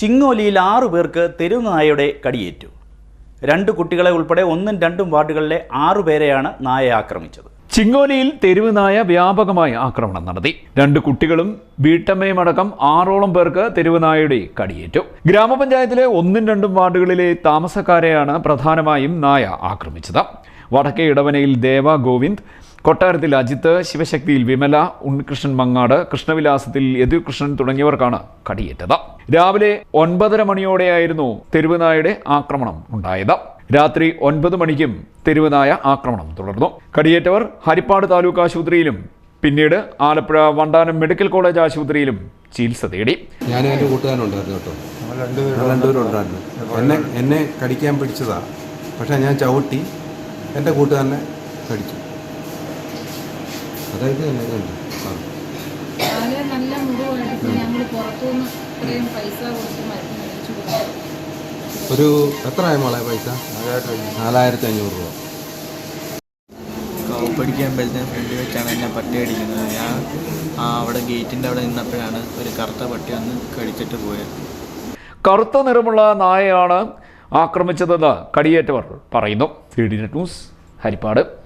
ചിങ്ങോലിയിൽ ആറു പേർക്ക് തെരുവുനായയുടെ കടിയേറ്റു. രണ്ട് കുട്ടികളെ ഉൾപ്പെടെ ഒന്നും രണ്ടും വാർഡുകളിലെ ആറു പേരെയാണ് നായ ആക്രമിച്ചത്. ചിങ്ങോലിയിൽ തെരുവുനായ വ്യാപകമായ ആക്രമണം നടത്തി. രണ്ട് കുട്ടികളും വീട്ടമ്മയുമടക്കം ആറോളം പേർക്ക് തെരുവുനായയുടെ കടിയേറ്റു. ഗ്രാമപഞ്ചായത്തിലെ ഒന്നും രണ്ടും വാർഡുകളിലെ താമസക്കാരെയാണ് പ്രധാനമായും നായ ആക്രമിച്ചത്. വടക്കേ ഇടവനയിൽ ദേവ ഗോവിന്ദ് കൊട്ടാരത്തിൽ അജിത്ത് ശിവശക്തിയിൽ വിമല ഉണ്ണികൃഷ്ണൻ മങ്ങാട് കൃഷ്ണവിലാസത്തിൽ യദുകൃഷ്ണൻ തുടങ്ങിയവർക്കാണ് കടിയേറ്റത്. രാവിലെ ഒൻപതര മണിയോടെയായിരുന്നു തെരുവുനായയുടെ ആക്രമണം ഉണ്ടായത്. രാത്രി ഒൻപത് മണിക്കും തെരുവുനായ ആക്രമണം തുടർന്നു. കടിയേറ്റവർ ഹരിപ്പാട് താലൂക്ക് ആശുപത്രിയിലും പിന്നീട് ആലപ്പുഴ വണ്ടാനം മെഡിക്കൽ കോളേജ് ആശുപത്രിയിലും ചികിത്സ തേടി. ഞാനും എന്റെ കൂട്ടുകാരനുണ്ടായിരുന്നു കേട്ടോ. എന്നെ എന്നെ കടിക്കാൻ പിടിച്ചതാ. പക്ഷേ ഞാൻ ചവിട്ടി എന്റെ കൂട്ടുകാരനെ കടിച്ചു അതായത് തന്നെ കണ്ടു. ഒരു എത്ര എത്രയായി മോളെ പൈസ? നാലായിരത്തി അഞ്ഞൂറ് രൂപ കൗപ്പടിക്കുമ്പോഴത്തേന് ഫ്രണ്ട് വെച്ചാണ് എന്നെ പട്ടി അടിക്കുന്നത് ഞാൻ ആ അവിടെ ഗേറ്റിന്റെ അവിടെ നിന്നപ്പോഴാണ് ഒരു കറുത്ത പട്ടി വന്ന് കടിച്ചിട്ട് പോയത്. കറുത്ത നിറമുള്ള നായയാണ് ആക്രമിച്ചതെന്ന് കടിയേറ്റവർ പറയുന്നു. C D news Harippad.